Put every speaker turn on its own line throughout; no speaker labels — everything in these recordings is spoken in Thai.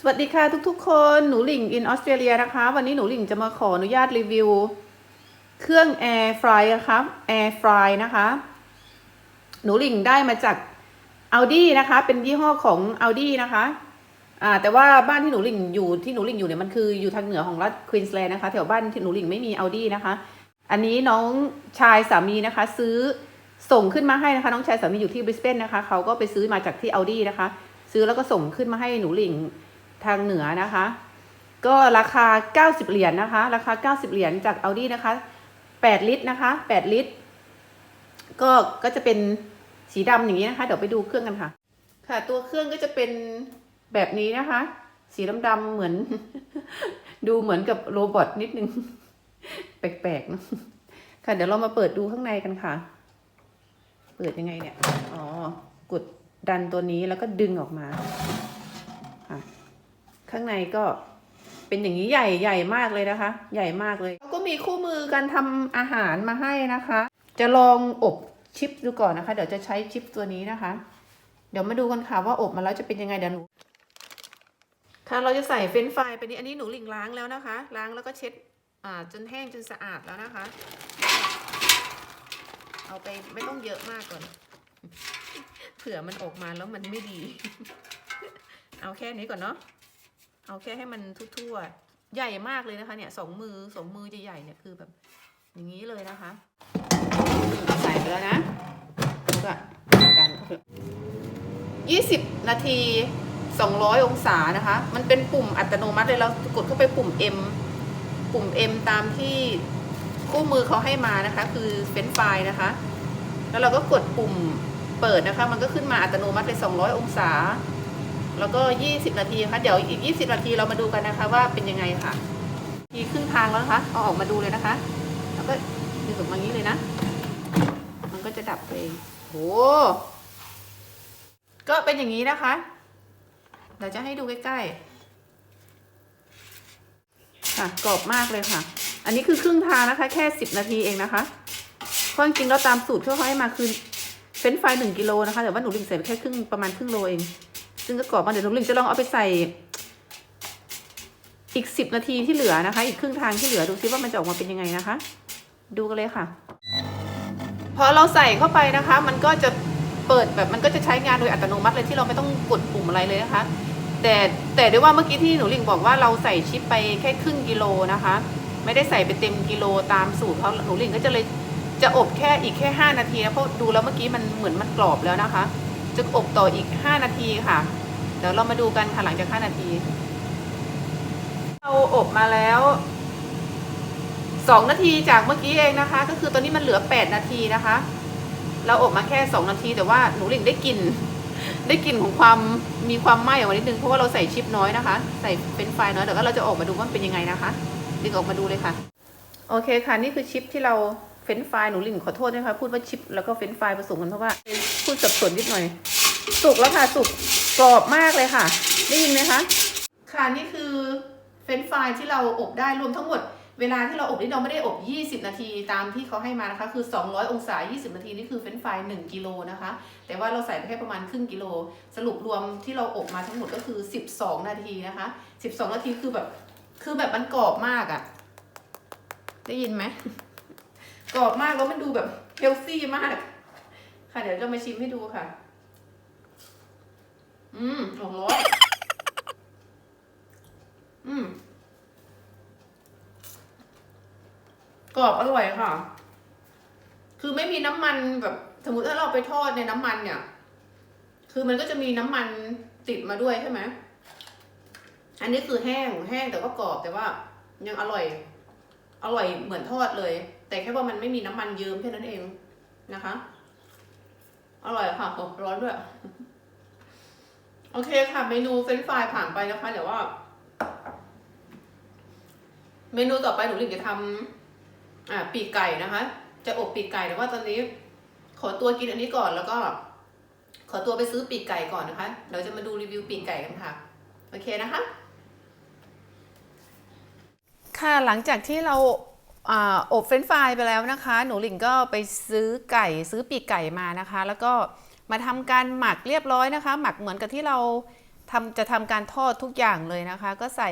สวัสดีค่ะทุกๆ คนหนูหลิงอินออสเตรเลียนะคะ วันนี้หนูหลิงจะมาขออนุญาตรีวิว เครื่องแอร์ฟรายครับแอร์ฟรายนะคะ หนูหลิงได้มาจาก Audi นะคะ เป็นยี่ห้อของ Audi นะคะอ่าแต่ว่าบ้านที่หนูหลิงอยู่ที่หนูหลิงอยู่เนี่ยมันคืออยู่ทางเหนือของรัฐควีนสแลนด์นะคะ แถวบ้านที่หนูหลิงไม่มี Audi นะคะ อันนี้น้องชายสามีนะคะ ซื้อส่งขึ้นมาให้นะคะ น้องชายสามีอยู่ที่บริสเบนนะคะเขาก็ไปซื้อมาจากที่ Audi นะคะ ซื้อแล้วก็ส่งขึ้นมาให้หนูหลิง ทางเหนือนะคะ ก็ราคา 90 เหรียญนะคะ ราคา 90 เหรียญจาก Audi นะคะ 8 ลิตรนะคะ 8 ลิตร ก็ก็จะเป็นสีดำอย่างนี้นะคะ เดี๋ยวไปดูเครื่องกันค่ะ ค่ะ ตัวเครื่องก็จะเป็นแบบนี้นะคะ สีดำๆเหมือน ดูเหมือนกับโรบอทนิดนึง แปลกๆนะค่ะ เดี๋ยวเรามาเปิดดูข้างในกันค่ะ เปิดยังไงเนี่ย อ๋อ กดดันตัวนี้แล้วก็ดึงออกมาค่ะ ข้างในก็เป็นอย่างนี้ใหญ่ใหญ่มากเลยนะคะ ใหญ่มากเลยก็มีคู่มือการทำอาหารมาให้นะคะ จะลองอบชิปดูก่อนนะคะ เดี๋ยวจะใช้ชิปตัวนี้นะคะ เดี๋ยวมาดูกันค่ะว่าอบมาแล้วจะเป็นยังไงเดี๋ยวหนูค่ะเราจะใส่เฟรนฟรายไปนี้อันนี้หนูหลิงล้างแล้วนะคะ ล้างแล้วก็เช็ดอ่าจนแห้งจนสะอาดแล้วนะคะ เอาไปไม่ต้องเยอะมากก่อน เผื่อมันออกมาแล้วมันไม่ดี เอาแค่นี้ก่อนเนาะ เอาแค่ให้มันทั่วๆ ใหญ่มากเลยนะคะเนี่ยสองมือสองมือจะใหญ่เนี่ยคือแบบอย่างนี้เลยนะคะ ใส่ไปแล้วนะแล้วก็ดันยี่สิบนาทีสองร้อยองศานะคะ มันเป็นปุ่มอัตโนมัติเลยเรากดเข้าไปปุ่ม M ปุ่ม M ตามที่คู่มือเขาให้มานะคะ คือเฟนไฟนะคะ แล้วเราก็กดปุ่มเปิดนะคะ มันก็ขึ้นมาอัตโนมัติเลย200 องศา แล้วก็ 20 นาทีค่ะเดี๋ยวอีก 20 นาทีเรามาดูกันนะคะ ว่าเป็นยังไงค่ะ ทีครึ่งทางแล้วนะคะเอาออกมาดูเลยนะคะ แล้วก็ดึงออกมางนี้เลยนะ มันก็จะดับไปเองโหก็เป็นอย่างนี้นะคะเดี๋ยวจะให้ดูใกล้ๆค่ะกรอบมากเลยค่ะ อันนี้คือครึ่งทางนะคะ แค่ 10 นาทีเองนะคะเพราะจริงๆแล้วตามสูตรที่เขาให้มาคือเฟรนช์ฟหนึ่งกิโลนะคะแต่ว่าหนูลิงใส่ไปแค่ครึ่งประมาณครึ่งโลเอง ซึ่งก็กรอบมาเดี๋ยวหนูลิงจะลองเอาไปใส่ อีกสิบนาทีที่เหลือนะคะ อีกครึ่งทางที่เหลือดูซิว่ามันจะออกมาเป็นยังไงนะคะ ดูกันเลยค่ะ พอเราใส่เข้าไปนะคะ มันก็จะเปิดแบบมันก็จะใช้งานโดยอัตโนมัติเลยที่เราไม่ต้องกดปุ่มอะไรเลยนะคะ แต่แต่ด้วยว่าเมื่อกี้ที่หนูลิงบอกว่าเราใส่ชิปไปแค่ครึ่งกิโลนะคะ ไม่ได้ใส่ไปเต็มกิโลตามสูตรเขาหนูลิงก็จะเลยจะอบแค่อีกแค่ 5 นาทีนะเพราะดูแล้วเมื่อกี้มันเหมือนมันกรอบแล้วนะคะ จะอบต่ออีก 5 นาทีค่ะ เดี๋ยวเรามาดูกันค่ะหลังจาก 5 นาที เราอบมาแล้ว 2 นาทีจากเมื่อกี้เองนะคะ ก็คือตอนนี้มันเหลือ 8 นาทีนะคะ เราอบมาแค่ 2 นาที แต่ว่าหนูหลิงได้กลิ่นได้กลิ่นของความมีความไหม้ออกมานิดนึงเพราะว่าเราใส่ชิปน้อยนะคะ ใส่เป็นไฟน้อยเดี๋ยวก็เราจะออกมาดูว่ามันเป็นยังไงนะคะ ดึงออกมาดูเลยค่ะ โอเคค่ะ นี่คือชิปที่เรา เฟ้นไฟหนูลิงขอโทษนะคะพูดว่าชิปแล้วก็เฟ้นไฟผสมกันเพราะว่าพูดสับสนนิดหน่อย สุกแล้วค่ะสุกกรอบมากเลยค่ะ ได้ยินไหมคะค่ะนี่คือเฟ้นไฟที่เราอบได้รวมทั้งหมดเวลาที่เราอบนี่เราไม่ได้อบ 20 นาทีตามที่เขาให้มานะคะ คือ 200 องศา 20 นาทีนี่คือเฟ้นไฟล์1กิโลนะคะ แต่ว่าเราใส่ไปแค่ประมาณครึ่งกิโล สรุปรวมที่เราอบมาทั้งหมดก็คือ 12 นาทีนะคะ 12 นาทีคือแบบ คือแบบมันกรอบมากอะ่ะ ได้ยินไหม กรอบมากแล้วมันดูแบบเฮลซี่มาก ค่ะเดี๋ยวจะมาชิมให้ดูค่ะ อืมโอ้โหอืมกรอบอร่อยค่ะ คือไม่มีน้ำมันแบบสมมติถ้าเราไปทอดในน้ำมันเนี่ย คือมันก็จะมีน้ำมันติดมาด้วยใช่ไหมอันนี้คือแห้งแห้งแต่ว่ากรอบแต่ว่า ยังอร่อย อร่อยเหมือนทอดเลย แต่แค่ว่ามันไม่มีน้ำมันเยิ้มแค่นั้นเองนะคะ อร่อยค่ะร้อนด้วย โอเคค่ะ เมนูเฟรนช์ฟรายผ่านไปนะคะเดี๋ยวว่า เมนูต่อไปหนูลิงจะทำอ่าปีกไก่นะคะ จะอบปีกไก่แต่ว่าตอนนี้ ขอตัวกินอันนี้ก่อนแล้วก็ ขอตัวไปซื้อปีกไก่ก่อนนะคะเดี๋ยวจะมาดูรีวิวปีกไก่กันค่ะ โอเคนะคะ ค่ะหลังจากที่เรา อบเฟรนช์ฟรายไปแล้วนะคะ หนูหลิงก็ไปซื้อไก่ซื้อปีกไก่มานะคะ แล้วก็มาทำการหมักเรียบร้อยนะคะ หมักเหมือนกับที่เราทำจะทำการทอดทุกอย่างเลยนะคะ ก็ใส่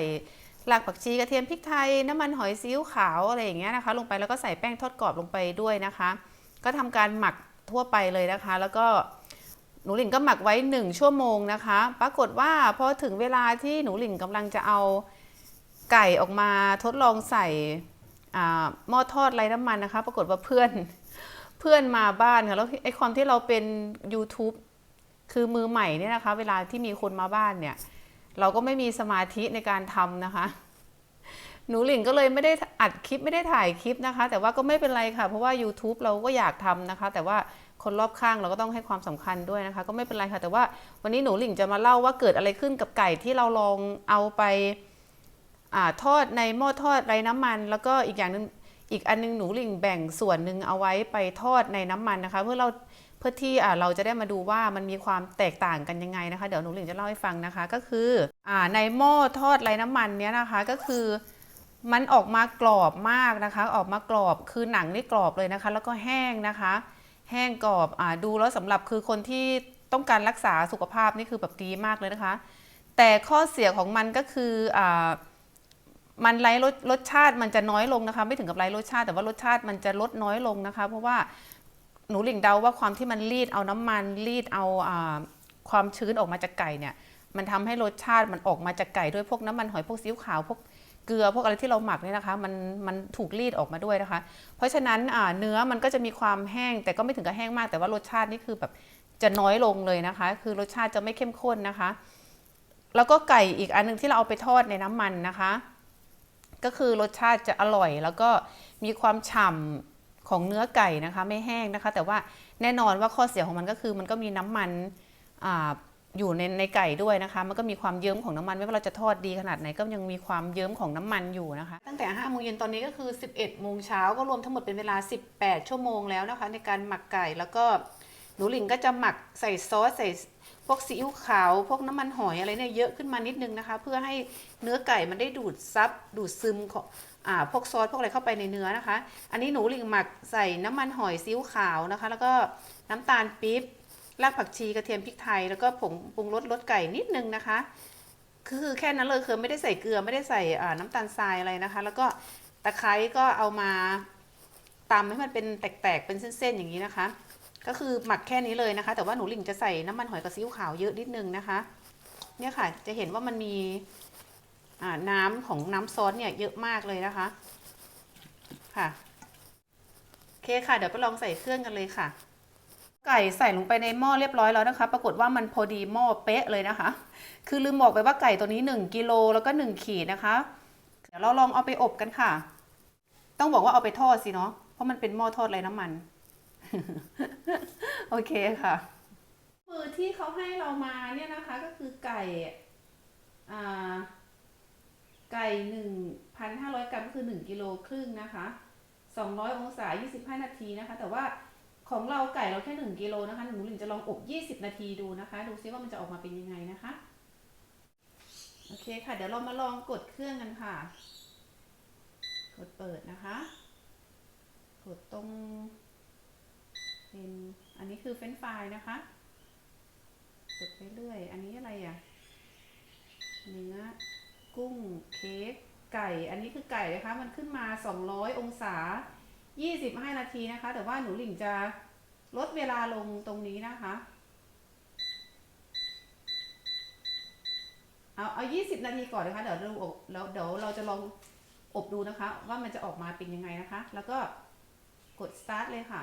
รากผักชีกระเทียมพริกไทยน้ำมันหอยซีอิ๊วขาวอะไรอย่างเงี้ยนะคะ ลงไปแล้วก็ใส่แป้งทอดกรอบลงไปด้วยนะคะ ก็ทำการหมักทั่วไปเลยนะคะ แล้วก็หนูหลิงก็หมักไว้ 1 ชั่วโมงนะคะ ปรากฏว่าพอถึงเวลาที่หนูหลิงกำลังจะเอาไก่ออกมาทดลองใส่ หม้อทอดไร้น้ำมันนะคะ ปรากฏว่าเพื่อนเพื่อนมาบ้านค่ะแล้วไอ้ความที่เราเป็น YouTube คือมือใหม่เนี่ยนะคะ เวลาที่มีคนมาบ้านเนี่ย เราก็ไม่มีสมาธิในการทำนะคะ หนูหลิงก็เลยไม่ได้อัดคลิปไม่ได้ถ่ายคลิปนะคะ แต่ว่าก็ไม่เป็นไรค่ะ เพราะว่า YouTube เราก็อยากทำนะคะ แต่ว่าคนรอบข้างเราก็ต้องให้ความสำคัญด้วยนะคะ ก็ไม่เป็นไรค่ะ แต่ว่าวันนี้หนูหลิงจะมาเล่าว่าเกิดอะไรขึ้นกับไก่ที่เราลองเอาไป ทอดในหม้อทอดไร้น้ำมัน แล้วก็อีกอย่างหนึงอีกอันนึงหนูหลิงแบ่งส่วนหนึ่งเอาไว้ไปทอดในน้ำมันนะคะ เพื่อเราเพื่อที่เราจะได้มาดูว่ามันมีความแตกต่างกันยังไงนะคะ เดี๋ยวหนูหลิงจะเล่าให้ฟังนะคะ ก็คืออในหม้อทอดไร้น้ำมันเนี้ยนะคะก็คือมันออกมากรอบมากนะคะ ออกมากรอบคือหนังนี่กรอบเลยนะคะ แล้วก็แห้งนะคะ แห้งกรอบอดูแล้วสำหรับคือคนที่ต้องการรักษาสุขภาพนี่คือแบบดีมากเลยนะคะ แต่ข้อเสียของมันก็คืออ มันไร้รสรสชาติมันจะน้อยลงนะคะ ไม่ถึงกับไร้รสชาติ แต่ว่ารสชาติมันจะลดน้อยลงนะคะ เพราะว่าหนูหลิงเดาว่าความที่มันรีดเอาน้ำมันรีดเอาอความชื้นออกมาจากไก่เนี่ย มันทำให้รสชาติมันออกมาจากไก่ด้วยพวกน้ำมันหอยพวกซีอิ๊วขาวพวกเกลือพวกอะไรที่เราหมักเนี่ยนะคะมันมันถูกรีดออกมาด้วยนะคะ เพราะฉะนั้นเนื้อมันก็จะมีความแห้ง แต่ก็ไม่ถึงกับแห้งมาก แต่ว่ารสชาตินี่คือแบบจะน้อยลงเลยนะคะ คือรสชาติจะไม่เข้มข้นนะคะ แล้วก็ไก่อีกอันหนึงที่เราเอาไปทอดในน้ำมันนะคะ ก็คือรสชาติจะอร่อย แล้วก็มีความฉ่ำของเนื้อไก่นะคะ ไม่แห้งนะคะ แต่ว่าแน่นอนว่าข้อเสียของมันก็คือ มันก็มีน้ำมันออยู่ในในไก่ด้วยนะคะ มันก็มีความเยิ้มของน้ำมันไม่ว่าเราจะทอดดีขนาดไหนก็ยังมีความเยิ้มของน้ำมันอยู่นะคะ ตั้งแต่5โมงเย็นตอนนี้ก็คือ 11โมงเช้าก็รวมทั้งหมดเป็นเวลา 18 ชั่วโมงแล้วนะคะ ในการหมักไก่แล้วก็ หนูหลิงก็จะหมักใส่ซอสใส่พวกซีอิ๊วขาว พวกน้ำมันหอยอะไรเนี่ยเยอะขึ้นมานิดนึงนะคะ เพื่อให้เนื้อไก่มันได้ดูดซับดูดซึมของอ่าพวกซอสพวกอะไรเข้าไปในเนื้อนะคะ อันนี้หนูหลิงหมักใส่น้ำมันหอยซีอิ๊วขาวนะคะ แล้วก็น้ำตาลปี๊บรากผักชีกระเทียมพริกไทย แล้วก็ผงปรุงรสรสไก่นิดนึงนะคะ คือแค่นั้นเลยคือไม่ได้ใส่เกลือไม่ได้ใส่อ่าน้ำตาลทรายอะไรนะคะ แล้วก็ตะไคร้ก็เอามาตำให้มันเป็นแตกๆเป็นเส้นๆอย่างนี้นะคะ ก็คือหมักแค่นี้เลยนะคะ แต่ว่าหนูหลิงจะใส่น้ำมันหอยกับซีอิ๊วขาวเยอะนิดนึงนะคะ เนี่ยค่ะ จะเห็นว่ามันมีน้ำของน้ำซอสเนี่ยเยอะมากเลยนะคะ ค่ะโอเคค่ะ เดี๋ยวไปลองใส่เครื่องกันเลยค่ะ ไก่ใส่ลงไปในหม้อเรียบร้อยแล้วนะคะ ปรากฏว่ามันพอดีหม้อเป๊ะเลยนะคะ คือลืมบอกไปว่าไก่ตัวนี้ 1กิโลแล้วก็ 1 ขีดนะคะ เดี๋ยวเราลองเอาไปอบกันค่ะ ต้องบอกว่าเอาไปทอดสิเนาะ เพราะมันเป็นหม้อทอดไร้น้ำมัน โอเคค่ะ มือที่เขาให้เรามาเนี่ยนะคะ ก็คือไก่อ่าไก่หนึ่งพันห้าร้อยกรัมก็คือหนึ่งกิโลครึ่งนะคะสองร้อยองศายี่สิบห้านาทีนะคะ แต่ว่าของเราไก่เราแค่หนึ่งกิโลนะคะหนูหลิงจะลองอบยี่สิบนาทีดูนะคะ ดูซิว่ามันจะออกมาเป็นยังไงนะคะโอเคค่ะ เดี๋ยวเรามาลองกดเครื่องกันค่ะ กดเปิดนะคะ กดตรง เป็นอันนี้คือเฟรนช์ฟรายนะคะกดไปเรื่อย อันนี้อะไรอะ เนื้อ กุ้ง เค้ก ไก่ อันนี้คือไก่นะคะ มันขึ้นมา 200 องศา 25 นาทีนะคะ แต่ว่าหนูหลิงจะลดเวลาลงตรงนี้นะคะ เอาเอา 20 นาทีก่อนนะคะ เดี๋ยวเราอบแล้วเดี๋ยวเราจะลองอบดูนะคะ ว่ามันจะออกมาเป็นยังไงนะคะ แล้วก็กด start เลยค่ะ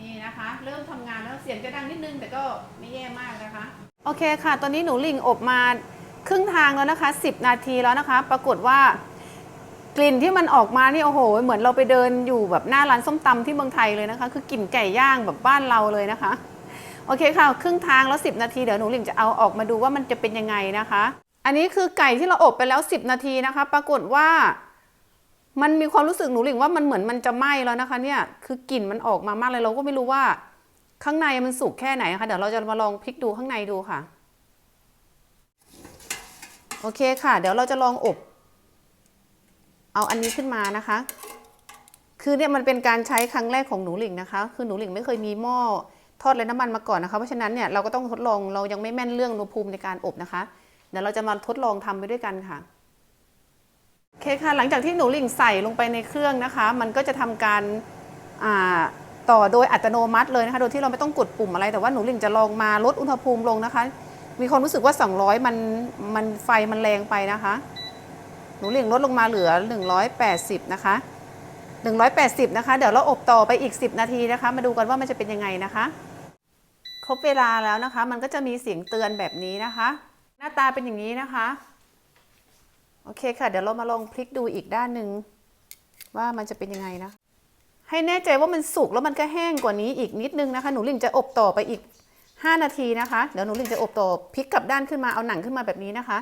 นี่นะคะ เริ่มทำงานแล้วเสียงจะดังนิดนึงแต่ก็ไม่แย่มากนะคะ โอเคค่ะ ตอนนี้หนูลิงอบมาครึ่งทางแล้วนะคะ 10 นาทีแล้วนะคะ ปรากฏว่า กลิ่นที่มันออกมานี่โอ้โห เหมือนเราไปเดินอยู่แบบหน้าร้านส้มตำที่เมืองไทยเลยนะคะ คือกลิ่นไก่ย่างแบบบ้านเราเลยนะคะ โอเคค่ะ ครึ่งทางแล้ว 10 นาทีเดี๋ยวหนูหลิงจะเอาออกมาดูว่ามันจะเป็นยังไงนะคะ อันนี้คือไก่ที่เราอบไปแล้ว 10 นาทีนะคะ ปรากฏว่า มันมีความรู้สึกหนูหลิงว่ามันเหมือนมันจะไหม้แล้วนะคะ เนี่ย คือกลิ่นมันออกมามากเลยเราก็ไม่รู้ว่า ข้างในมันสุกแค่ไหนนะคะเดี๋ยวเราจะมาลองพลิกดูข้างในดูค่ะ โอเคค่ะ เดี๋ยวเราจะลองอบ เอาอันนี้ขึ้นมานะคะ คือเนี่ยมันเป็นการใช้ครั้งแรกของหนูหลิงนะคะ คือหนูหลิงไม่เคยมีหม้อทอดไร้น้ำมันมาก่อนนะคะเพราะฉะนั้นเนี่ยเราก็ต้องทดลองเรายังไม่แม่นเรื่องอุณหภูมิในการอบนะคะเดี๋ยวเราจะมาทดลองทำไปด้วยกันค่ะ โอเคค่ะหลังจากที่หนูหลิงใส่ลงไปในเครื่องนะคะ มันก็จะทำการอ่าต่อโดยอัตโนมัติเลยนะคะ โดยที่เราไม่ต้องกดปุ่มอะไรแต่ว่าหนูหลิงจะลองมาลดอุณหภูมิลงนะคะ มีความรู้สึกว่า 200 มันมันไฟมันแรงไปนะคะ หนูหลิงลดลงมาเหลือ 180 นะคะ 180 นะคะ เดี๋ยวเราอบต่อไปอีก 10 นาทีนะคะ มาดูกันว่ามันจะเป็นยังไงนะคะ ครบเวลาแล้วนะคะ มันก็จะมีเสียงเตือนแบบนี้นะคะ หน้าตาเป็นอย่างนี้นะคะ โอเคค่ะ เดี๋ยวเรามาลองพลิกดูอีกด้านหนึ่งว่ามันจะเป็นยังไงนะ ให้แน่ใจว่ามันสุกแล้วมันก็แห้งกว่านี้อีกนิดนึงนะคะ หนูหลิงจะอบต่อไปอีก 5 นาทีนะคะ เดี๋ยวหนูหลิงจะอบต่อพลิกกลับด้านขึ้นมาเอาหนังขึ้นมาแบบนี้นะคะ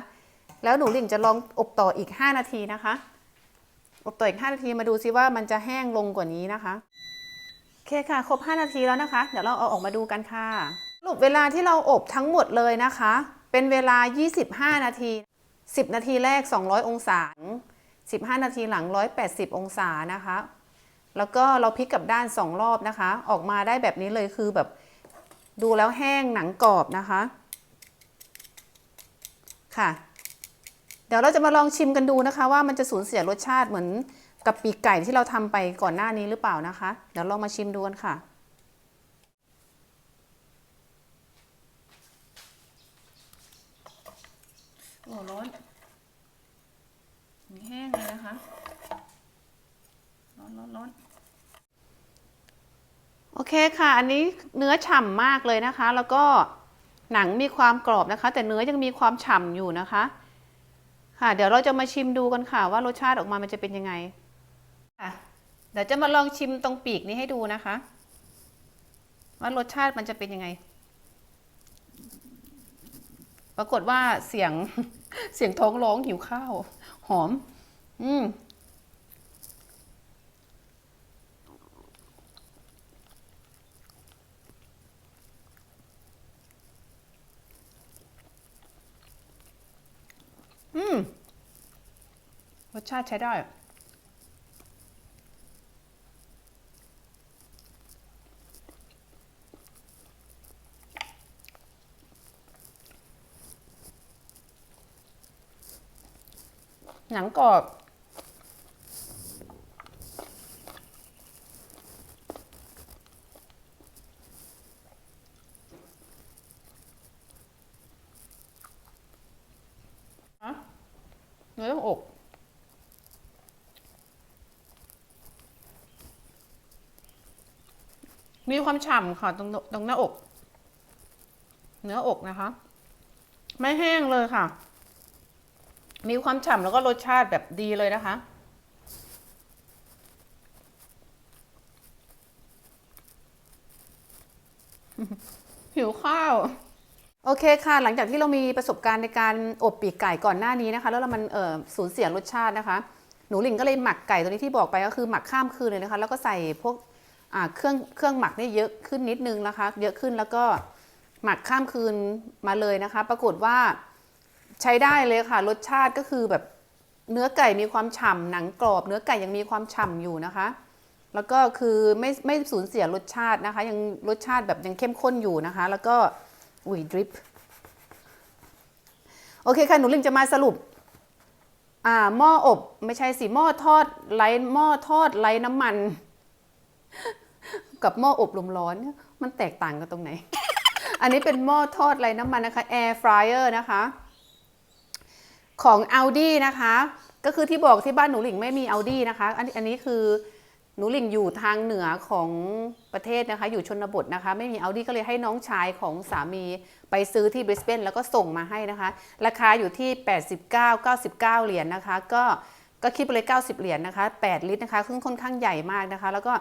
แล้วหนูหลิงจะลองอบต่ออีก 5 นาทีนะคะ อบต่ออีก 5 นาทีมาดูซิว่ามันจะแห้งลงกว่านี้นะคะโอเคค่ะ ครบ 5 นาทีแล้วนะคะ เดี๋ยวเราเอาออกมาดูกันค่ะสรุปเวลาที่เราอบทั้งหมดเลยนะคะ เป็นเวลา 25 นาที 10 นาทีแรก 200 องศา 15 นาทีหลัง 180 องศานะคะ แล้วก็เราพลิกกลับด้าน 2 รอบนะคะ ออกมาได้แบบนี้เลยคือแบบดูแล้วแห้งหนังกรอบนะคะ ค่ะ เดี๋ยวเราจะมาลองชิมกันดูนะคะ ว่ามันจะสูญเสียรสชาติเหมือนกับปีกไก่ที่เราทำไปก่อนหน้านี้หรือเปล่านะคะ เดี๋ยวลองมาชิมดูกันค่ะโอ้ร้อน ห้งเลยนะคะ ร้อนร้อนร้อนโอเคค่ะ อันนี้เนื้อฉ่ำมากเลยนะคะ แล้วก็หนังมีความกรอบนะคะ แต่เนื้อยังมีความฉ่ำอยู่นะคะ ค่ะ เดี๋ยวเราจะมาชิมดูกันค่ะ ว่ารสชาติออกมามันจะเป็นยังไงค่ะเดี๋ยวจะมาลองชิมตรงปีกนี้ให้ดูนะคะ ว่ารสชาติมันจะเป็นยังไง ปรากฏว่าเสียงเสียงท้องร้องหิวข้าว หอม อืมอืมรสชาติใช้ได้ หนังกรอบ เนื้อต้องอกมีความฉ่ำค่ะตรงตรงหน้าอก เนื้ออกนะคะ ไม่แห้งเลยค่ะ มีความฉ่ำแล้วก็รสชาติแบบดีเลยนะคะ หิวข้าว โอเคค่ะ หลังจากที่เรามีประสบการณ์ในการอบปีกไก่ก่อนหน้านี้นะคะ แล้วเรามันเอ่อสูญเสียรสชาตินะคะ หนูหลิงก็เลยหมักไก่ตัวนี้ที่บอกไปก็คือหมักข้ามคืนเลยนะคะ แล้วก็ใส่พวกอ่าเครื่องเครื่องหมักเนี่ยเยอะขึ้นนิดนึงนะคะ เยอะขึ้นแล้วก็หมักข้ามคืนมาเลยนะคะ ปรากฏว่าใช้ได้เลยค่ะ รสชาติก็คือแบบเนื้อไก่มีความฉ่ำหนังกรอบ เนื้อไก่ยังมีความฉ่ำอยู่นะคะ แล้วก็คือไม่ไม่สูญเสียรสชาตินะคะ ยังรสชาติแบบยังเข้มข้นอยู่นะคะ แล้วก็ อุ้ยดริปโอเคค่ะ หนูลิงจะมาสรุป อ่าหม้ออบ ไม่ใช่สิหม้อทอดไร้หม้อทอดไร้น้ำมัน กับหม้ออบลมร้อน มันแตกต่างกันตรงไหน อันนี้เป็นหม้อทอดไร้น้ำมันนะคะ air fryer นะคะ ของ Audi นะคะ ก็คือที่บอกที่บ้านหนูหลิงไม่มี Audi นะคะ อันอันนี้คือ หนูหลิงอยู่ทางเหนือของประเทศนะคะ อยู่ชนบทนะคะ ไม่มี Audi ก็เลยให้น้องชายของสามีไปซื้อที่บริสเบนแล้วก็ส่งมาให้นะคะ ราคาอยู่ที่ 89 99 เหรียญนะคะ ก็ก็คิดไปเลย 90 เหรียญนะคะ 8 ลิตรนะคะซึ่งค่อนข้างใหญ่มากนะคะ แล้วก็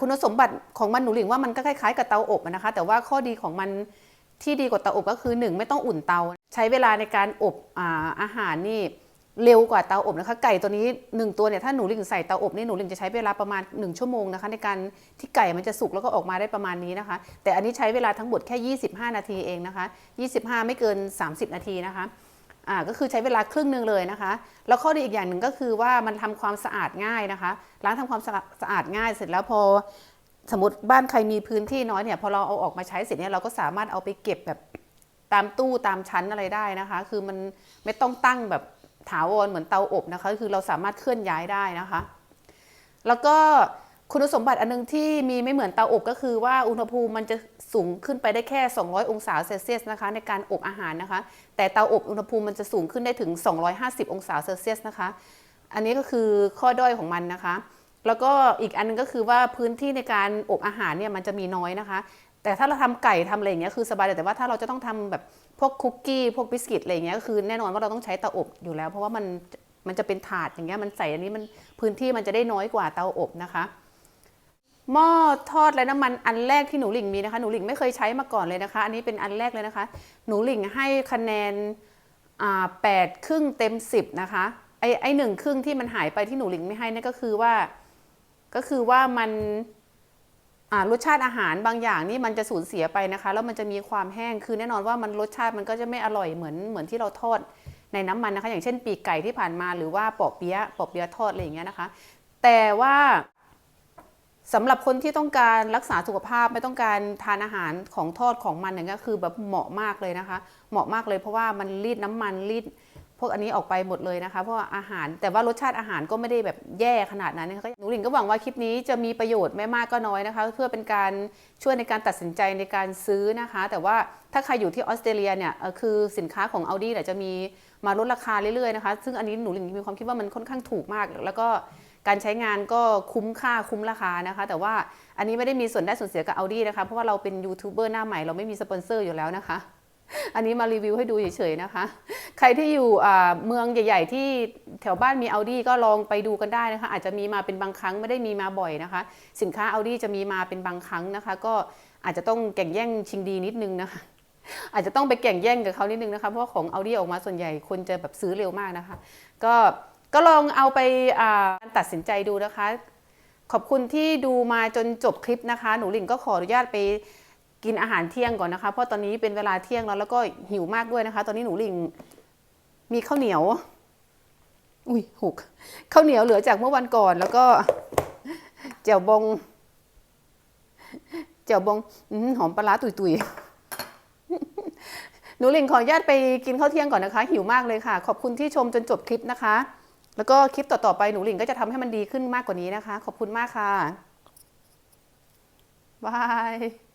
คุณสมบัติของมันหนูหลิงว่ามันก็คล้ายๆกับเตาอบนะคะ แต่ว่าข้อดีของมันที่ดีกว่าเตาอบก็คือ 1 ไม่ต้องอุ่นเตา ใช้เวลาในการอบอาอาหารนี่ เร็วกว่าเตาอบนะคะ ไก่ตัวนี้ 1 ตัวเนี่ยถ้าหนูลิงใส่เตาอบนี่หนูลิงจะใช้เวลาประมาณ 1 ชั่วโมงนะคะ ในการที่ไก่มันจะสุกแล้วก็ออกมาได้ประมาณนี้นะคะ แต่อันนี้ใช้เวลาทั้งหมดแค่ 25 นาทีเองนะคะ 25 ไม่เกิน 30 นาทีนะคะอ่าก็คือใช้เวลาครึ่งหนึ่งเลยนะคะ แล้วข้อดีอีกอย่างหนึ่งก็คือว่ามันทำความสะอาดง่ายนะคะล้างทำความสะสะอาดง่ายเสร็จแล้วพอสมมติบ้านใครมีพื้นที่น้อยเนี่ยพอเราเอาออกมาใช้เสร็จเนี่ยเราก็สามารถเอาไปเก็บแบบตามตู้ตามชั้นอะไรได้นะคะ คือมันไม่ต้องตั้งแบบ ถาวรเหมือนเตาอบนะคะ คือเราสามารถเคลื่อนย้ายได้นะคะ แล้วก็คุณสมบัติอันนึงที่มีไม่เหมือนเตาอบก็คือว่าอุณหภูมิมันจะสูงขึ้นไปได้แค่ 200 องศาเซลเซียสนะคะ ในการอบอาหารนะคะ แต่เตาอบอุณหภูมิมันจะสูงขึ้นได้ถึง 250 องศาเซลเซียสนะคะ อันนี้ก็คือข้อด้อยของมันนะคะ แล้วก็อีกอันนึงก็คือว่าพื้นที่ในการอบอาหารเนี่ยมันจะมีน้อยนะคะ แต่ถ้าเราทำไก่ทำอะไรอย่างเงี้ยคือสบายแต่ว่าถ้าเราจะต้องทำแบบพวกคุกกี้พวกบิสกิตอะไรอย่างเงี้ยก็คือแน่นอนว่าเราต้องใช้เตาอบอยู่แล้ว เพราะว่ามันมันจะเป็นถาดอย่างเงี้ยมันใส่อันนี้มันพื้นที่มันจะได้น้อยกว่าเตาอบนะคะหม้อทอดและน้ำมันอันแรกที่หนูหลิงมีนะคะหนูหลิงไม่เคยใช้มาก่อนเลยนะคะ อันนี้เป็นอันแรกเลยนะคะ หนูหลิงให้คะแนนอ่าแปดครึ่งเต็มสิบนะคะไอไอหนึ่งครึ่งที่มันหายไปที่หนูหลิงไม่ให้นั่นก็คือว่า ก็คือว่ามัน รสชาติอาหารบางอย่างนี่มันจะสูญเสียไปนะคะ แล้วมันจะมีความแห้งคือแน่นอนว่ามันรสชาติมันก็จะไม่อร่อยเหมือนเหมือนที่เราทอดในน้ำมันนะคะ อย่างเช่นปีกไก่ที่ผ่านมาหรือว่าปอกเปี๊ยะปอกเปี๊ยะทอดอะไรอย่างเงี้ยนะคะ แต่ว่าสำหรับคนที่ต้องการรักษาสุขภาพไม่ต้องการทานอาหารของทอดของมันอย่างเงี้ยคือแบบเหมาะมากเลยนะคะ เหมาะมากเลยเพราะว่ามันรีดน้ำมันรีด พวกอันนี้ออกไปหมดเลยนะคะ เพราะว่าอาหารแต่ว่ารสชาติอาหารก็ไม่ได้แบบแย่ขนาดนั้นนะคะหนูหลิงก็หวังว่าคลิปนี้จะมีประโยชน์ไม่มากก็น้อยนะคะ เพื่อเป็นการช่วยในการตัดสินใจในการซื้อนะคะ แต่ว่าถ้าใครอยู่ที่ออสเตรเลียเนี่ยคือสินค้าของ Audi เนี่ยจะมีมาลดราคาเรื่อยๆนะคะ ซึ่งอันนี้หนูหลิงมีความคิดว่ามันค่อนข้างถูกมาก แล้วก็การใช้งานก็คุ้มค่าคุ้มราคานะคะ แต่ว่าอันนี้ไม่ได้มีส่วนได้ส่วนเสียกับ Audi นะคะเพราะว่าเราเป็นยูทูบเบอร์หน้าใหม่เราไม่มีสปอนเซอร์อยู่แล้วนะคะ อันนี้มารีวิวให้ดูเฉยๆนะคะ ใครที่อยู่เมืองใหญ่ ๆ ที่แถวบ้านมี Audi ก็ลองไปดูกันได้นะคะ อาจจะมีมาเป็นบางครั้งไม่ได้มีมาบ่อยนะคะ สินค้า Audi จะมีมาเป็นบางครั้งนะคะ ก็อาจจะต้องแข่งแย่งชิงดีนิดนึงนะคะอาจจะต้องไปแข่งแย่งกับเขานิดนึงนะคะเพราะของ Audi ออกมาส่วนใหญ่คนจะแบบซื้อเร็วมากนะคะ ก็ก็ลองเอาไปตัดสินใจดูนะคะ ขอบคุณที่ดูมาจนจบคลิปนะคะ หนูหลิงก็ขออนุญาตไป กินอาหารเที่ยงก่อนนะคะ เพราะตอนนี้เป็นเวลาเที่ยงแล้วแล้วก็หิวมากด้วยนะคะ ตอนนี้หนูหลิงมีข้าวเหนียว อุ้ยหกข้าวเหนียวเหลือจากเมื่อวันก่อน แล้วก็แจ่วบองแจ่วบองอหอมปลาร้าตุยๆหนูหลิงขออนุญาตไปกินข้าวเที่ยงก่อนนะคะ หิวมากเลยค่ะ ขอบคุณที่ชมจนจบคลิปนะคะ แล้วก็คลิปต่อๆไปหนูหลิงก็จะทำให้มันดีขึ้นมากกว่านี้นะคะ ขอบคุณมากค่ะบาย